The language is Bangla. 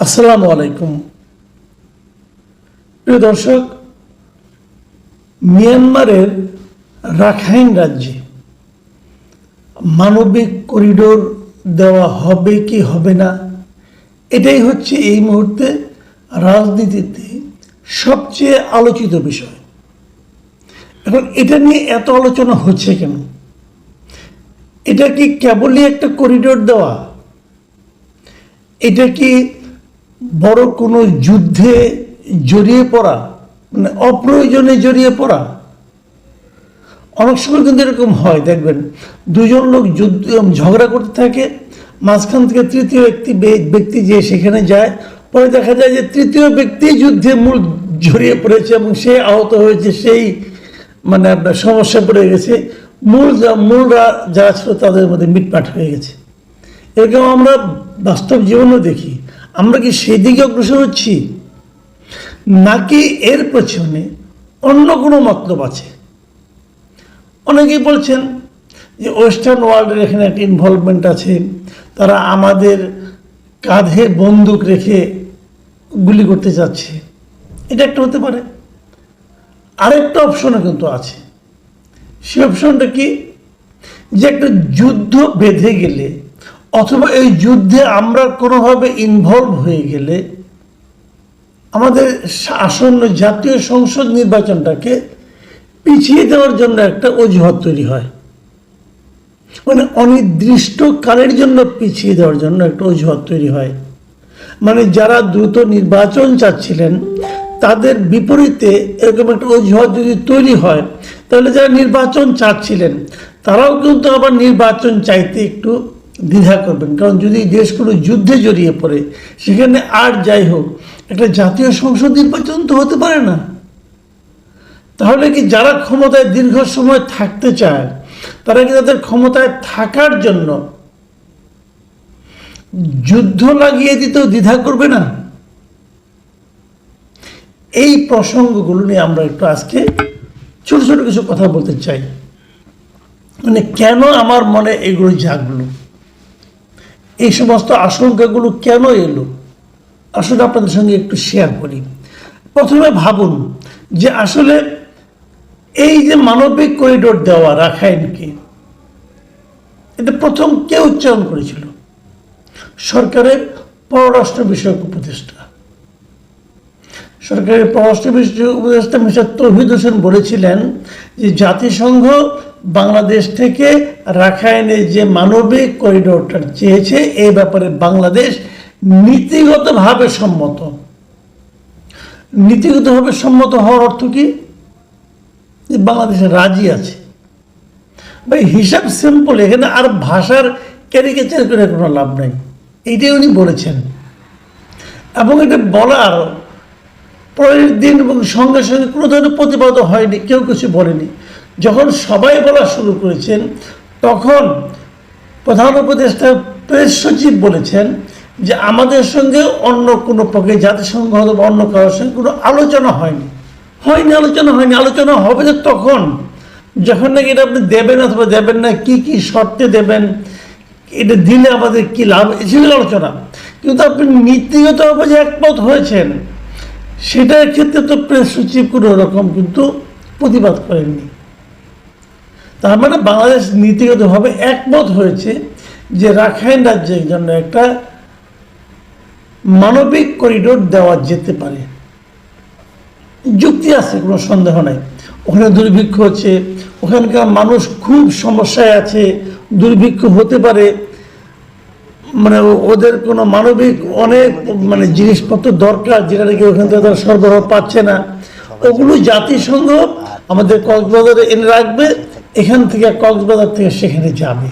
আসসালামু আলাইকুম। প্রিয় দর্শক, মিয়ানমারের রাখাইন রাজ্যে মানবিক করিডোর দেওয়া হবে কি হবে না, এটাই হচ্ছে এই মুহূর্তে রাজনীতিতে সবচেয়ে আলোচিত বিষয়। এখন এটা নিয়ে এত আলোচনা হচ্ছে কেন? এটা কি কেবলই একটা করিডোর দেওয়া? এটা কি বড় কোনো যুদ্ধে জড়িয়ে পড়া মানে অপ্রয়োজনে জড়িয়ে পড়া, অনেক সময় কিন্তু এরকম হয়। দেখবেন, দুজন লোক যুদ্ধ ঝগড়া করতে থাকে, মাঝখান থেকে তৃতীয় বে- ব্যক্তি যে সেখানে যায়, পরে দেখা যায় যে তৃতীয় ব্যক্তি যুদ্ধে মূল জড়িয়ে পড়েছে এবং সে আহত হয়েছে, সেই মানে আপনার সমস্যা পড়ে গেছে। মূল মূলরা যারা ছিল তাদের মধ্যে মিটমাট হয়ে গেছে। এরকম আমরা বাস্তব জীবনেও দেখি। আমরা কি সেই দিকে অগ্রসর হচ্ছি? নাকি এর পেছনে অন্য কোনো মতলব আছে? অনেকেই বলছেন যে ওয়েস্টার্ন ওয়ার্ল্ডের এখানে একটা ইনভলভমেন্ট আছে, তারা আমাদের কাঁধে বন্দুক রেখে গুলি করতে যাচ্ছে। এটা একটা হতে পারে। আরেকটা অপশনও কিন্তু আছে। সে অপশনটা কি? যে একটা যুদ্ধ বেঁধে গেলে অথবা এই যুদ্ধে আমরা কোনোভাবে ইনভলভ হয়ে গেলে আমাদের আসন্ন জাতীয় সংসদ নির্বাচনটাকে পিছিয়ে দেওয়ার জন্য একটা অজুহাত তৈরি হয়। মানে অনির্দিষ্টকালের জন্য পিছিয়ে দেওয়ার জন্য একটা অজুহাত তৈরি হয়। মানে যারা দ্রুত নির্বাচন চাচ্ছিলেন, তাদের বিপরীতে এরকম একটা অজুহাত যদি তৈরি হয়, তাহলে যারা নির্বাচন চাচ্ছিলেন, তারাও কিন্তু আবার নির্বাচন চাইতে একটু দ্বিধা করবেন। কারণ যদি দেশ কোনো যুদ্ধে জড়িয়ে পড়ে, সেখানে আর যাই হোক, একটা জাতীয় সংসদ নির্বাচন তো হতে পারে না। তাহলে কি যারা ক্ষমতায় দীর্ঘ সময় থাকতে চায়, তারা কি তাদের ক্ষমতায় থাকার জন্য যুদ্ধ লাগিয়ে দিতেও দ্বিধা করবে না? এই প্রসঙ্গগুলো নিয়ে আমরা একটু আজকে ছোট ছোট কিছু কথা বলতে চাই। মানে কেন আমার মনে এগুলো জাগলো? এই সমস্ত আশঙ্কাগুলো কেন এলো? আসলে আপনাদের সঙ্গে একটু শেয়ার করি। প্রথমে ভাবুন যে আসলে এই যে মানবিক করিডোর দেওয়া রাখাইনকে, এটা প্রথম কে উচ্চারণ করেছিল? সরকারের পররাষ্ট্র বিষয়ক উপদেষ্টা। সরকারের পররাষ্ট্র বিষয়ক উপদেষ্টা মিস্টার তৌহিদ হোসেন বলেছিলেন যে জাতিসংঘ বাংলাদেশ থেকে রাখাইনে যে মানবিক করিডোরটা চেয়েছে এই ব্যাপারে বাংলাদেশ নীতিগতভাবে সম্মত। নীতিগতভাবে সম্মত হওয়ার অর্থ কি? যে বাংলাদেশে রাজি আছে। ভাই, হিসাব সিম্পল এখানে আর ভাষার ক্যারিকেচার করে কোনো লাভ নেই। এইটাই উনি বলেছেন। এবং এটা বলার পরের দিন এবং সঙ্গে সঙ্গে কোনো ধরনের প্রতিবাদ হয়নি, কেউ কিছু বলেনি। যখন সবাই বলা শুরু করেছেন, তখন প্রধান উপদেষ্টা প্রেস সচিব বলেছেন যে আমাদের সঙ্গে অন্য কোনো পক্ষে জাতিসংঘ অথবা অন্য কারোর সঙ্গে কোনো আলোচনা হয়নি। হয়নি, আলোচনা হয়নি, আলোচনা হবে যে তখন। যখন নাকি এটা আপনি দেবেন অথবা দেবেন না, কি কি শর্তে দেবেন, এটা দিলে আমাদের কি লাভ? সেগুলো আলোচনা। কিন্তু আপনি নীতিগতভাবে যে একমত হয়েছেন। সেটার ক্ষেত্রে তো প্রেস সচিব কোনো রকম কিন্তু প্রতিবাদ করেননি। তার মানে বাংলাদেশ নীতিগতভাবে একমত হয়েছে যে রাখাইন রাজ্যের জন্য একটা মানবিক করিডোর দেওয়া যেতে পারে। যুক্তি আছে, কোনো সন্দেহ নাই। ওখানে দুর্ভিক্ষ হচ্ছে, ওখানকার মানুষ খুব সমস্যায় আছে, দুর্ভিক্ষ হতে পারে। মানে ওদের কোনো মানবিক অনেক মানে জিনিসপত্র দরকার যেটা নাকি ওখান থেকে তারা সরবরাহ পাচ্ছে না। ওগুলো জাতিসংঘ আমাদের কক্সবাজারে এনে রাখবে এখান থেকে কক্সবাজার থেকে সেখানে যাবে।